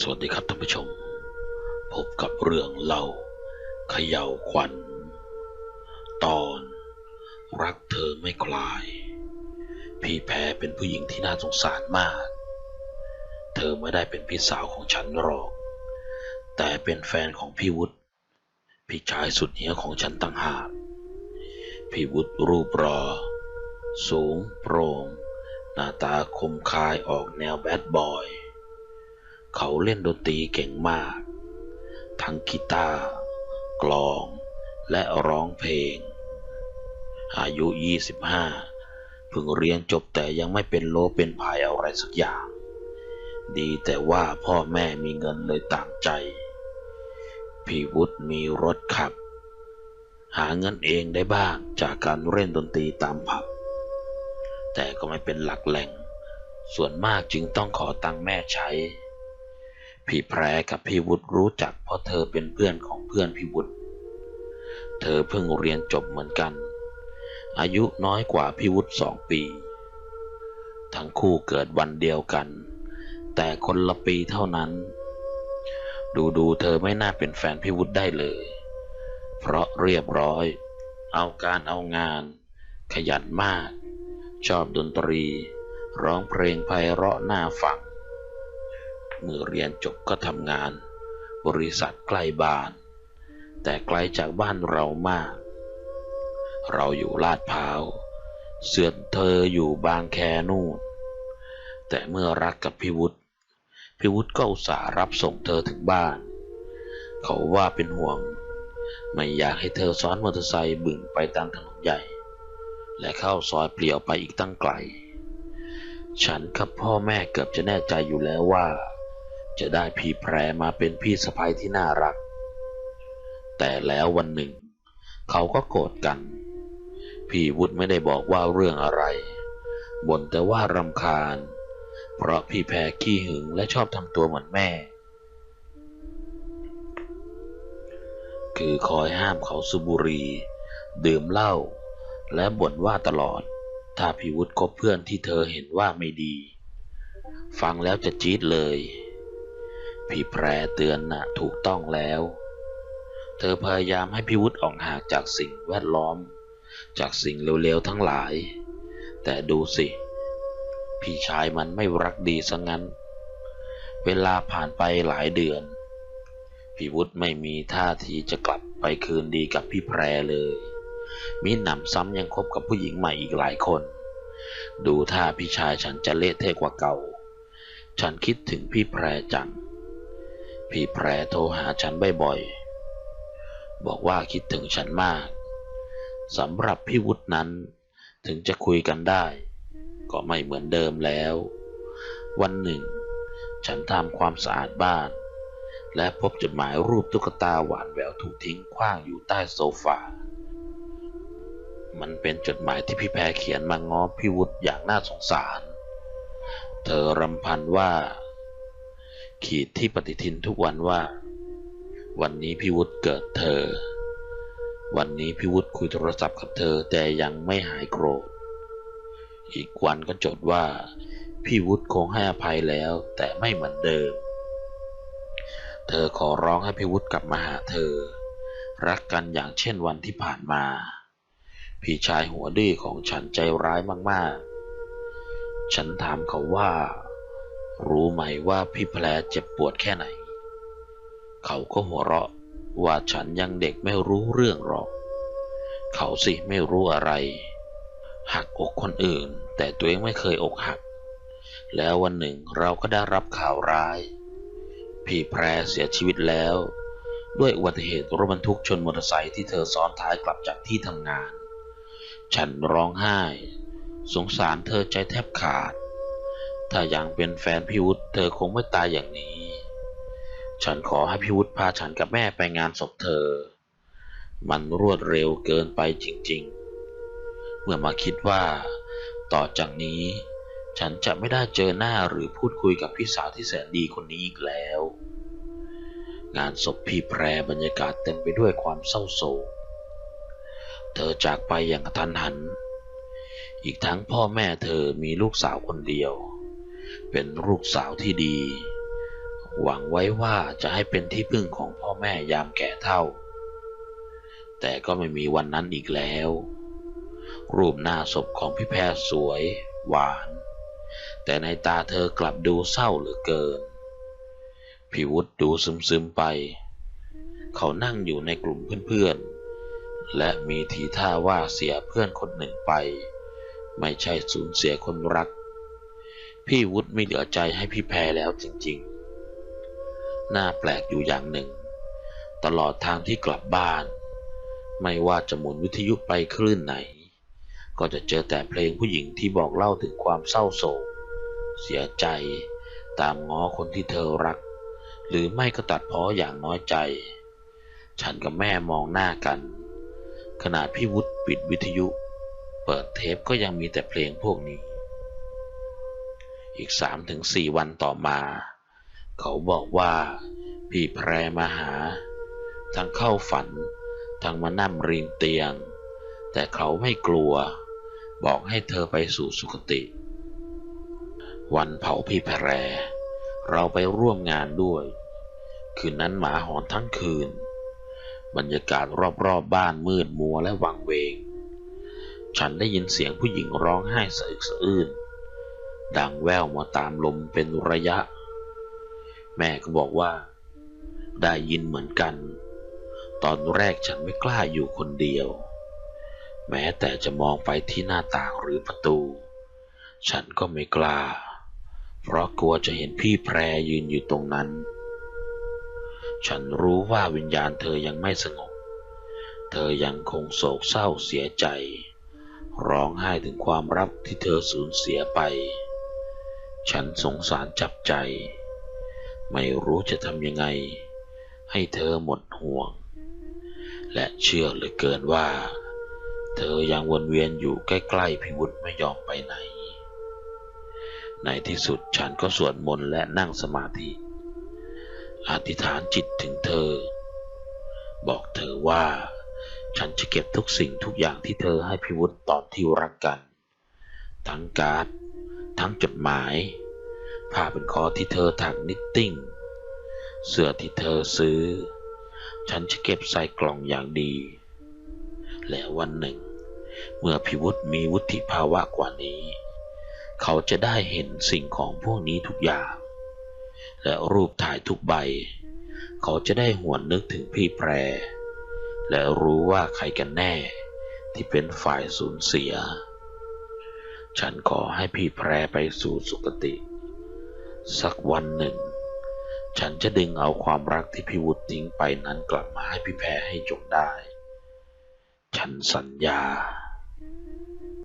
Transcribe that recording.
สวัสดีครับท่านผู้ชม พบกับเรื่องเล่าเขย่าวขวัญ ตอนรักเธอไม่คลาย พี่แพรเป็นผู้หญิงที่น่าสงสารมาก เธอไม่ได้เป็นพี่สาวของฉันหรอก แต่เป็นแฟนของพี่วุฒิพี่ชายสุดเหี้ยของฉันต่างหากพี่วุฒิรูปรอ สูงโปร่ง หน้าตาคมคายออกแนวแบดบอย เขาเล่นดนตรีเก่งมาก ทั้งกีตาร์ กลอง และร้องเพลง อายุ 25 เพิ่งเรียนจบแต่ยังไม่เป็นโลเป็นพายอะไรสักอย่าง ดีแต่ว่าพ่อแม่มีเงินเลยต่างใจ พี่วุฒิมีรถขับ หาเงินเองได้บ้างจากการเล่นดนตรีตามผับ แต่ก็ไม่เป็นหลักแหล่ง ส่วนมากจึงต้องขอตังค์แม่ใช้ พี่แพรกับพี่วุฒิรู้จักเพราะเธอเป็นเพื่อนของเพื่อนพี่วุฒิเธอเพิ่งเรียนจบเหมือนกัน อายุน้อยกว่าพี่วุฒิสองปี ทั้งคู่เกิดวันเดียวกัน แต่คนละปีเท่านั้น ดูดูๆเธอไม่น่าเป็นแฟนพี่วุฒิได้เลย เพราะเรียบร้อย เอาการเอางาน ขยันมาก ชอบดนตรี ร้องเพลงไพเราะน่าฟัง เมื่อเรียนจบก็ทำงาน บริษัทใกล้บ้าน แต่ไกลจากบ้านเรามาก เราอยู่ลาดพร้าว เสื่อนเธออยู่บางแคนู่น แต่เมื่อรักกับพิวุฒิพิวุฒิก็อุตส่าห์รับส่งเธอถึงบ้าน เขาว่าเป็นห่วง ไม่อยากให้เธอซ้อนมอเตอร์ไซค์บึ่งไปตามถนนใหญ่ และเข้าซอยเปลี่ยวไปอีกตั้งไกล ฉันกับพ่อแม่เกือบจะแน่ใจอยู่แล้วว่า จะได้พี่แพรมาเป็นพี่สะใภ้ที่น่ารัก แต่แล้ววันหนึ่ง เขาก็โกรธกัน พี่วุฒิไม่ได้บอกว่าเรื่องอะไรบ่นแต่ว่ารำคาญ เพราะพี่แพรขี้หึงและชอบทำตัวเหมือนแม่ คือคอยห้ามเขาสูบบุหรี่ดื่มเหล้า และบ่นว่าตลอด ถ้าพีวุฒิคบเพื่อนที่เธอเห็นว่าไม่ดี ฟังแล้วจะจี๊ดเลย พี่แพรเตือนนะ่ะถูกต้องแล้ว เธอพยายามให้พีวุฒิออกห่างจากสิ่งแวดล้อม จากสิ่งเลวๆทั้งหลาย แต่ดูสิ พี่ชายมันไม่รักดีซะงั้น เวลาผ่านไปหลายเดือนพีวุฒิไม่มีท่าทีจะกลับไปคืนดีกับพี่แพรเลย มีหนำซ้ำยังคบกับผู้หญิงใหม่อีกหลายคน ดูท่าพี่ชายฉันจะเละเทะกว่าเก่า ฉันคิดถึงพี่แพรจัง พี่แพรโทรหาฉันบ่อยๆ บอกว่าคิดถึงฉันมาก สำหรับพี่วุฒินั้น ถึงจะคุยกันได้ ก็ไม่เหมือนเดิมแล้ว วันหนึ่ง ฉันทำความสะอาดบ้านและพบจดหมายรูปตุ๊กตาหวานแหววถูกทิ้งขว้างอยู่ใต้โซฟา มันเป็นจดหมายที่พี่แพรเขียนมาง้อพี่วุฒิอย่างน่าสงสาร เธอรำพันว่า ขีดที่ปฏิทินทุกวันว่า วันนี้พี่วุฒิเกิดเธอ วันนี้พี่วุฒิคุยโทรศัพท์กับเธอแต่ยังไม่หายโกรธ อีกวันก็จดว่า พี่วุฒิคงให้อภัยแล้วแต่ไม่เหมือนเดิม เธอขอร้องให้พี่วุฒิกลับมาหาเธอ รักกันอย่างเช่นวันที่ผ่านมา พี่ชายหัวดื้อของฉันใจร้ายมากๆ ฉันถามเขาว่า รู้ไหมว่าพี่แพรเจ็บปวดแค่ไหน เขาก็หัวเราะว่าฉันยังเด็กไม่รู้เรื่องหรอก เขาสิไม่รู้อะไร หักอกคนอื่น แต่ตัวเองไม่เคยอกหัก แล้ววันหนึ่งเราก็ได้รับข่าวร้าย พี่แพรเสียชีวิตแล้ว ด้วยอุบัติเหตุรถบรรทุกชนมอเตอร์ไซค์ที่เธอซ้อนท้ายกลับจากที่ทำงาน ฉันร้องไห้ สงสารเธอใจแทบขาด ถ้ายังเป็นแฟนพี่วุฒิเธอคงไม่ตายอย่างนี้ ฉันขอให้พี่วุฒิพาฉันกับแม่ไปงานศพเธอ มันรวดเร็วเกินไปจริง ๆ เมื่อมาคิดว่า ต่อจากนี้ ฉันจะไม่ได้เจอหน้าหรือพูดคุยกับพี่สาวที่แสนดีคนนี้อีกแล้ว งานศพพี่แพรบรรยากาศเต็มไปด้วยความเศร้าโศก เธอจากไปอย่างกระทันหัน อีกทั้งพ่อแม่เธอมีลูกสาวคนเดียว เป็นลูกสาวที่ดี หวังไว้ว่าจะให้เป็นที่พึ่งของพ่อแม่ยามแก่เท่า แต่ก็ไม่มีวันนั้นอีกแล้ว รูปหน้าศพของพี่แพรสวย หวาน แต่ในตาเธอกลับดูเศร้าเหลือเกินพี่วุฒิดูซึมๆไป เขานั่งอยู่ในกลุ่มเพื่อนๆ และมีทีท่าว่าเสียเพื่อนคนหนึ่งไป ไม่ใช่สูญเสียคนรัก พี่วุฒิไม่เหลือใจให้พี่แพรแล้วจริงๆ น่าแปลกอยู่อย่างหนึ่ง ตลอดทางที่กลับบ้าน ไม่ว่าจะหมุนวิทยุไปคลื่นไหน ก็จะเจอแต่เพลงผู้หญิงที่บอกเล่าถึงความเศร้าโศก เสียใจตามง้อคนที่เธอรัก หรือไม่ก็ตัดพ้ออย่างน้อยใจ ฉันกับแม่มองหน้ากัน ขณะพี่วุฒิปิดวิทยุ เปิดเทปก็ยังมีแต่เพลงพวกนี้ อีกสามถึงสี่วันต่อมา เขาบอกว่าพี่แพรมาหา ทั้งเข้าฝัน ทั้งมานั่งริมเตียง แต่เขาไม่กลัว บอกให้เธอไปสู่สุคติ วันเผาพี่แพร เราไปร่วมงานด้วย คืนนั้นหมาหอนทั้งคืน บรรยากาศรอบๆบบ้านมืดมัวและวังเวง ฉันได้ยินเสียงผู้หญิงร้องไห้สะอึกสะอื้น ดังแว่วมาตามลมเป็นระยะ แม่ก็บอกว่า ได้ยินเหมือนกัน ตอนแรกฉันไม่กล้าอยู่คนเดียว แม้แต่จะมองไปที่หน้าต่างหรือประตู ฉันก็ไม่กล้า เพราะกลัวจะเห็นพี่แพรยืนอยู่ตรงนั้น ฉันรู้ว่าวิญญาณเธอยังไม่สงบ เธอยังคงโศกเศร้าเสียใจ ร้องไห้ถึงความรักที่เธอสูญเสียไป ฉันสงสารจับใจ ไม่รู้จะทำยังไง ให้เธอหมดห่วง และเชื่อเหลือเกินว่า เธอยังวนเวียนอยู่ใกล้ๆพิวุฒไม่ยอมไปไหน ในที่สุดฉันก็สวดมนต์และนั่งสมาธิ อธิษฐานจิตถึงเธอ บอกเธอว่า ฉันจะเก็บทุกสิ่งทุกอย่างที่เธอให้พิวุฒตอนที่รักกัน ทั้งการ์ดทั้งจดหมายผ้าเป็นคอที่เธอถักนิตติ้ง เสื้อที่เธอซื้อ ฉันจะเก็บใส่กล่องอย่างดี และวันหนึ่ง เมื่อพิวุฒมีวุฒิภาวะกว่านี้ เขาจะได้เห็นสิ่งของพวกนี้ทุกอย่าง และรูปถ่ายทุกใบ เขาจะได้หวนนึกถึงพี่แพร และรู้ว่าใครกันแน่ ที่เป็นฝ่ายสูญเสีย ฉันขอให้พี่แพรไปสู่สุคติ สักวันหนึ่ง ฉันจะดึงเอาความรักที่พี่วุฒิทิ้งไปนั้นกลับมาให้พี่แพรให้จงได้ ฉันสัญญา